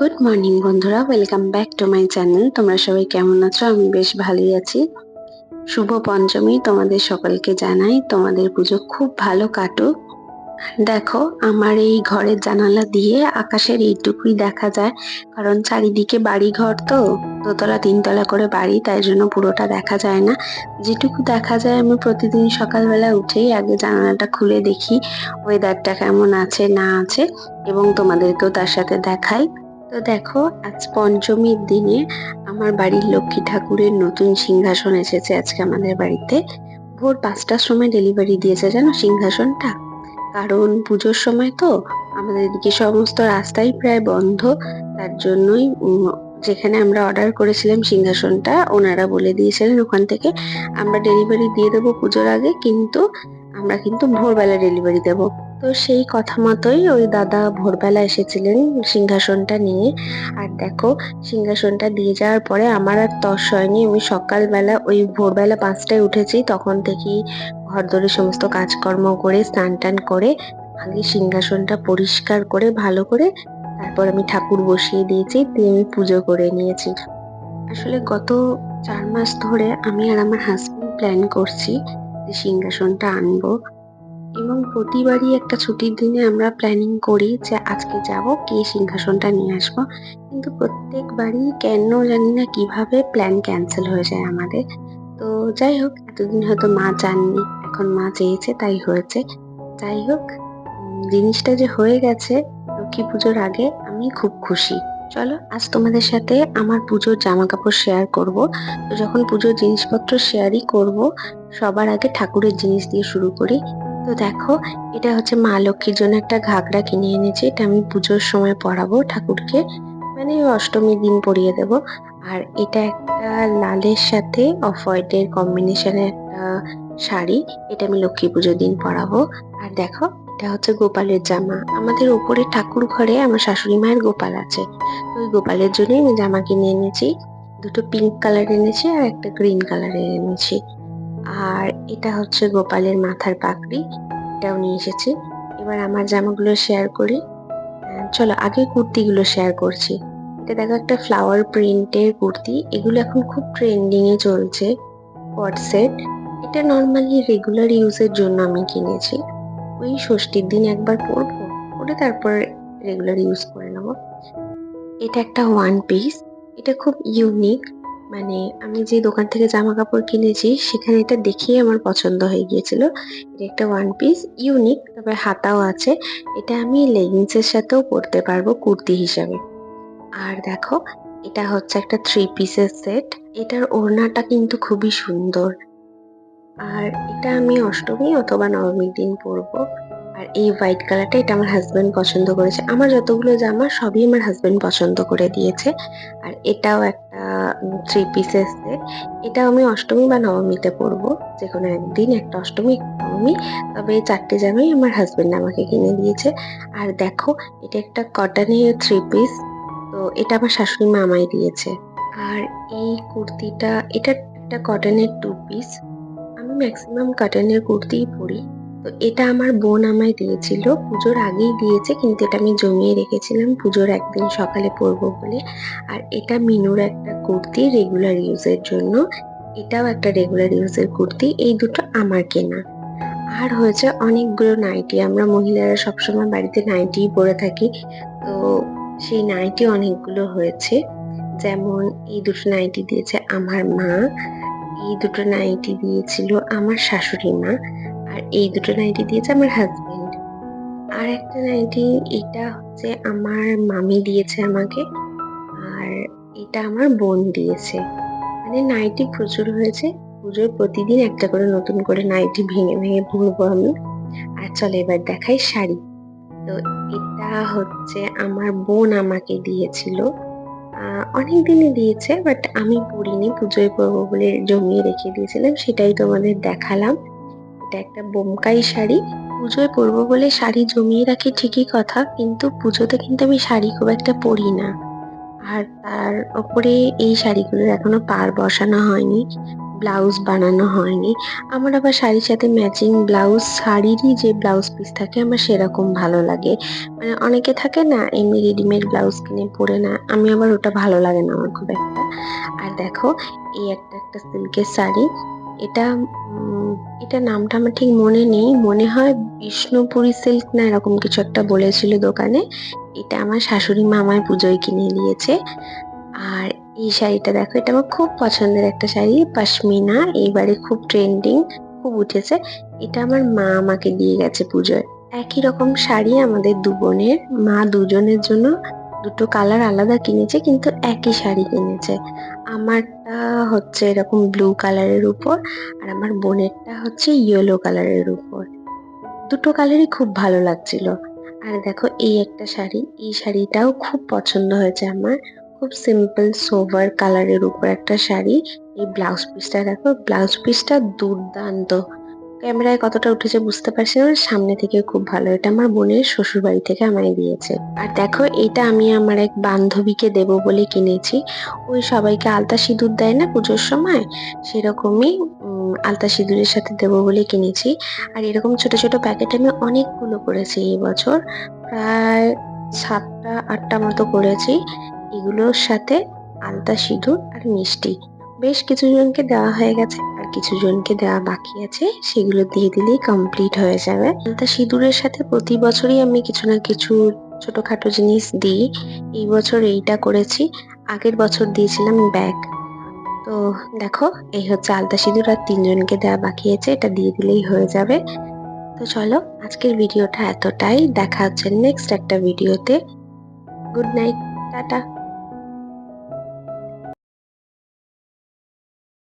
Good morning বন্ধুরা। Welcome back to my channel তোমরা সবাই কেমন আছো? আমি বেশ ভালোই আছি। শুভ পঞ্চমী তোমাদের সকলকে জানাই। তোমাদের পুজো খুব ভালো কাটুক। দেখো, আমার এই ঘরের জানালা দিয়ে আকাশের এইটুকুই দেখা যায়। কারণ চারিদিকে বাড়ি ঘর তো, দোতলা, তিনতলা করে বাড়ি, তাই জন্য পুরোটা দেখা যায় না। যেটুকু দেখা যায়, আমি প্রতিদিন সকালবেলা উঠেই আগে জানালাটা খুলে দেখি। ওয়েদারটা কেমন আছে, না আছে, এবং তোমাদেরকেও তার সাথে দেখাই। তো দেখো, আজ পঞ্চমীর দিনে আমার বাড়ির লক্ষ্মী ঠাকুরের নতুন সিংহাসন এসেছে আজকে আমাদের বাড়িতে। ভোর পাঁচটার সময় ডেলিভারি দিয়েছে, জানো সিংহাসনটা? কারণ পুজোর সময় তো আমাদের এদিকে সমস্ত রাস্তাই প্রায় বন্ধ, তার জন্যই যেখানে আমরা অর্ডার করেছিলাম সিংহাসনটা, ওনারা বলে দিয়েছিলেন ওখান থেকে আমরা ডেলিভারি দিয়ে দেবো পুজোর আগে, কিন্তু আমরা কিন্তু ভোরবেলা ডেলিভারি দেবো। তো সেই কথা মতোই ওই দাদা ভোরবেলা এসেছিলেন সিংহাসনটা নিয়ে। আর দেখো, সিংহাসনটা দিয়ে যাওয়ার পরে আমার আর তস হয়নি। আমি সকালবেলা ওই ভোরবেলা পাঁচটায় উঠেছি। তখন থেকেই ঘর দরে সমস্ত কাজকর্ম করে, স্নান টান করে, আগে সিংহাসনটা পরিষ্কার করে, ভালো করে, তারপর আমি ঠাকুর বসিয়ে দিয়েছি, দিয়ে আমি পুজো করে নিয়েছি। আসলে গত চার মাস ধরে আমি আর আমার হাজবেন্ড প্ল্যান করছি যে সিংহাসনটা আনব। এবং প্রতিবারই একটা ছুটির দিনে আমরা প্ল্যানিং করি যে আজকে যাব গিয়ে সিংহাসনটা নিয়ে আসব। কিন্তু প্রত্যেকবারই কেন জানি না কীভাবে প্ল্যান ক্যান্সেল হয়ে যায় আমাদের। তো যাই হোক, এতদিন হয়তো মা চাননি এখন মা চেয়েছে, তাই হয়েছে। যাই হোক জিনিসটা যে হয়ে গেছে লক্ষ্মী পুজোর আগে আমি খুব খুশি। চলো, আজ তোমাদের সাথে আমার পুজোর জামা কাপড় শেয়ার করব। তো যখন পুজোর জিনিসপত্র শেয়ারই করব, সবার আগে ঠাকুরের জিনিস দিয়ে শুরু করি। তো দেখো, এটা হচ্ছে মা লক্ষ্মীর জন্য একটা ঘাগরা কিনে এনেছি। এটা আমি পুজোর সময় পরাবো ঠাকুরকে। মানে অষ্টমীর দিন পরিয়ে দেব। আর এটা একটা লালের সাথে অফ হোয়াইটের কম্বিনেশনের একটা শাড়ি। এটা আমি লক্ষ্মী পুজোর দিন পরাবো। আর দেখো, এটা হচ্ছে গোপালের জামা। আমাদের উপরে ঠাকুর ঘরে আমার শাশুড়ি মায়ের গোপাল আছে। তো ওই গোপালের জন্যই আমি জামা কিনে এনেছি। দুটো পিঙ্ক কালার এনেছি আর একটা গ্রিন কালারের এনেছি। আর এটা হচ্ছে গোপালের মাথার পাকড়ি এটাও নিয়ে এসেছি। এবার আমার জামাগুলো শেয়ার করি। চলো আগে কুর্তিগুলো শেয়ার করছি। এটা দেখো একটা ফ্লাওয়ার প্রিন্টের কুর্তি। এগুলো এখন খুব ট্রেন্ডিংয়ে চলছে। কট সেট এটা নর্মালি রেগুলার ইউজের জন্য আমি কিনেছি। ওই ষষ্ঠীর দিন একবার পরবো, পরে তারপর রেগুলার ইউজ করে নেব। এটা একটা ওয়ান পিস এটা খুব ইউনিক মানে আমি যে দোকান থেকে জামা কাপড় কিনেছি, সেখানে এটা দেখেই আমার পছন্দ হয়ে গিয়েছিল। এটা একটা ওয়ান পিস ইউনিক তবে হাতাও আছে। এটা আমি লেগিংসের সাথেও পরতে পারব কুর্তি হিসাবে। আর দেখো, এটা হচ্ছে একটা থ্রি পিসের সেট এটার ওড়নাটা কিন্তু খুবই সুন্দর। আর এটা আমি অষ্টমী অথবা নবমীর দিন পরবো। আর এই হোয়াইট কালারটা এটা আমার হাজবেন্ড পছন্দ করেছে। আমার যতগুলো জামা, সবই আমার হাজব্যান্ড পছন্দ করে দিয়েছে। আর এটাও একটা থ্রি পিসেস সেট এটাও আমি অষ্টমী বা নবমীতে পরবো, যে কোনো একদিন, একটা অষ্টমী নবমী। তবে চারটে জামাই আমার হাজবেন্ড আমাকে কিনে দিয়েছে। আর দেখো, এটা একটা কটনের থ্রি পিস তো এটা আমার শাশুড়ি মা আমায় দিয়েছে। আর এই কুর্তিটা, এটা একটা কটনের টু পিস আমি ম্যাক্সিমাম কটনের কুর্তিই পরি। তো এটা আমার বোন আমায় দিয়েছিল। পুজোর আগেই দিয়েছে, কিন্তু এটা আমি জমিয়ে রেখেছিলাম। পুজোর একদিন সকালে পরবো বলে। আর এটা মিনুর একটা কুর্তি রেগুলার ইউজের জন্য। এটাও একটা রেগুলার ইউজের কুর্তি। এই দুটো আমার কেনা। আর হয়েছে অনেকগুলো নাইটি আমরা মহিলারা সবসময় বাড়িতে নাইটিই পরে থাকি। তো সেই নাইটি অনেকগুলো হয়েছে। যেমন এই দুটো নাইটি দিয়েছে আমার মা। এই দুটো নাইটি দিয়েছিল আমার শাশুড়ি মা। আর এই দুটো নাইটি দিয়েছে আমার হাজবেন্ড আর একটা নাইটি এটা হচ্ছে আমার মামি দিয়েছে আমাকে, আর এটা আমার বোন দিয়েছে। মানে নাইটি প্রচুর হয়েছে পুজোর প্রতিদিন একটা করে নতুন করে নাইটি ভেঙে ভেঙে পরবো আমি। আর চলো এবার দেখাই শাড়ি। তো এটা হচ্ছে আমার বোন আমাকে দিয়েছিল। অনেক দিনই দিয়েছে বাট আমি পরিনি পুজোয় পরবো বলে জমিয়ে রেখে দিয়েছিলাম, সেটাই তোমাদের দেখালাম। এটা একটা বোমকাই শাড়ি। পুজোয় পরবো বলে শাড়ি জমিয়ে রাখি ঠিকই কথা, কিন্তু পুজোতে কিন্তু আমি শাড়ি খুব একটা পরি না। আর তার ওপরে এই শাড়িগুলোর এখনও পার বসানো হয়নি, ব্লাউজ বানানো হয়নি। আমার আবার শাড়ির সাথে ম্যাচিং ব্লাউজ, শাড়িরই যে ব্লাউজ পিস থাকে আমার সেরকম ভালো লাগে। মানে অনেকে থাকে না, এমনি রেডিমেড ব্লাউজ কিনে পরে না, আমি আবার ওটা ভালো লাগে না আমার খুব একটা। আর দেখো, এই একটা একটা সিল্কের শাড়ি। এটা এটা নামটা আমার ঠিক মনে নেই। মনে হয় বিষ্ণুপুরী সিল্ক না এরকম কিছু একটা বলেছিল দোকানে। এটা আমার শাশুড়ি মা আমায় পুজোয় কিনে দিয়েছে। আর এই শাড়িটা দেখো, এটা আমার খুব পছন্দের একটা শাড়ি, পশমিনা। এইবারে খুব ট্রেন্ডিং, খুব উঠেছে। এটা আমার মা আমাকে দিয়ে গেছে পুজোয়। একই রকম শাড়ি আমাদের দু বোনের মা দুজনের জন্য। দুটো কালার আলাদা কিনেছে, কিন্তু একই শাড়ি কিনেছে। আমারটা হচ্ছে এরকম ব্লু কালারের উপর, আর আমার বোনেরটা হচ্ছে ইয়েলো কালারের উপর। দুটো কালারই খুব ভালো লাগছিল। আর দেখো, এই একটা শাড়ি, এই শাড়িটাও খুব পছন্দ হয়েছে আমার। খুব সিম্পল সোভার কালারের উপর একটা শাড়ি। এই ব্লাউজ পিসটা দেখো ব্লাউজ পিসটা দুর্দান্ত। ক্যামেরায় কতটা উঠেছে বুঝতে পারছি না, সামনে থেকে খুব ভালো। এটা আমার বোনের শ্বশুর বাড়ি থেকে আমায় দিয়েছে। আর দেখো, এটা আমি আমার এক বান্ধবীকে দেব বলে কিনেছি। ওই সবাইকে আলতা সিঁদুর দেয় না পুজোর সময়? সেরকমই আলতা সিঁদুরের সাথে দেবো বলে কিনেছি। আর এরকম ছোট ছোট প্যাকেট আমি অনেকগুলো করেছি এই বছর। প্রায় সাতটা, আটটা মতো করেছি। এগুলোর সাথে আলতা সিঁদুর আর মিষ্টি। বেশ কিছু জনকে দেওয়া হয়ে গেছে। কিছু জনকে দেওয়া বাকি আছে, সেগুলো দিয়ে দিলেই কমপ্লিট হয়ে যাবে। আলতা সিঁদুরের সাথে প্রতি বছরই আমি কিছু না কিছু ছোটখাটো জিনিস দিই। এই বছর এইটা করেছি, আগের বছর দিয়েছিলাম ব্যাগ। তো দেখো, এই হচ্ছে আলতা সিঁদুর আর তিনজনকে দেওয়া বাকি আছে, এটা দিয়ে দিলেই হয়ে যাবে। তো চলো, আজকের ভিডিওটা এতটাই। দেখা হচ্ছে নেক্সট একটা ভিডিওতে। Good night tata.